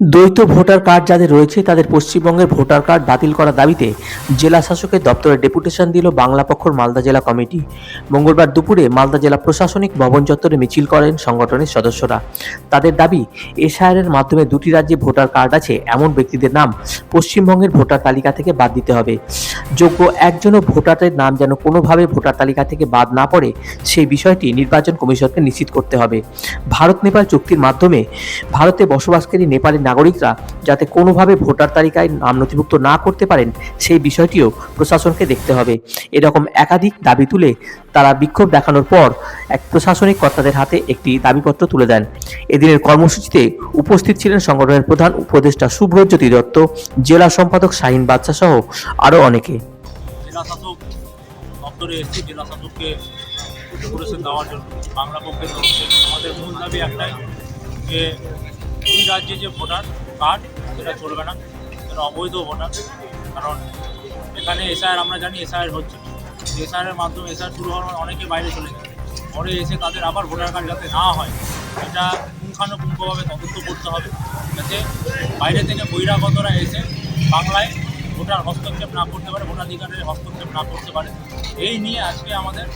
দ্বৈত voter card যাদের রয়েছে, তাদের পশ্চিমবঙ্গের ভোটার কার্ড বাতিল করার দাবিতে জেলা শাসকের দপ্তরে ডেপুটেশন দিল বাংলা পক্ষর মালদা জেলা কমিটি। মঙ্গলবার দুপুরে মালদা জেলা প্রশাসনিক ভবন চত্বরে মিছিল করেন সংগঠনের সদস্যরা। তাদের দাবি, এসআইআরের মাধ্যমে দুটি রাজ্যে ভোটার কার্ড আছে, এমন ব্যক্তিদের নাম পশ্চিমবঙ্গের ভোটার তালিকা থেকে বাদ দিতে হবে। যোগ্য একজনও ভোটারের নাম যেন কোনোভাবে ভোটার তালিকা থেকে বাদ না পড়ে, সেই বিষয়টি নির্বাচন কমিশনকে নিশ্চিত করতে হবে। ভারত নেপাল চুক্তির মাধ্যমে ভারতে বসবাসকারী নেপালি নাগরিকরা যাতে কোনোভাবে ভোটার তালিকায় নাম নথিভুক্ত না করতে পারেন, সেই বিষয়টিও প্রশাসনকে দেখতে হবে। এরকম একাধিক দাবি তুলে তারা বিক্ষোভ দেখানোর পর এক প্রশাসনিক কর্তাদের হাতে একটি দাবিপত্র তুলে দেন। এদিনের কর্মসূচিতে উপস্থিত ছিলেন সংগঠনের প্রধান উপদেষ্টা শুভ্রজ্যোতি দত্ত, জেলা সম্পাদক শাহিন বাদশা সহ আরও অনেকে। দেওয়ার জন্য বাংলা পক্ষের আমাদের মূল দাবি একটাই যে দুই রাজ্যে যে ভোটার কার্ড, সেটা চলবে না। সেটা অবৈধ ভোটার। কারণ এখানে এসআইআর আমরা জানি এসআইআর হচ্ছে এসআইআর মাধ্যমে এসআইআর শুরু হওয়ার অনেকে বাইরে চলে যায়। পরে এসে তাদের আবার ভোটার কার্ড যাতে না হয়, এটা পুঙ্খানুপুঙ্খভাবে তদন্ত করতে হবে। যাতে বাইরে থেকে বহিরাগতরা এসে বাংলায় ভোটার হস্তক্ষেপ না করতে পারে, ভোটাধিকারের হস্তক্ষেপ না করতে পারে। এই নিয়ে আজকে আমাদের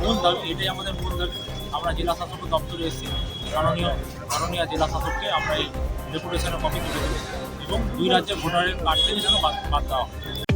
মূল দাবি, এটাই আমাদের মূল দাবি। আমরা জেলা শাসক দপ্তরে এসেছি। মাননীয় মাননীয় জেলা শাসককে আমরা এই ডেপুটেশনের কপি তুলে দেবো এবং দুই রাজ্যের ভোটারের কার্ড থেকে যেন বাদ দেওয়া হয়।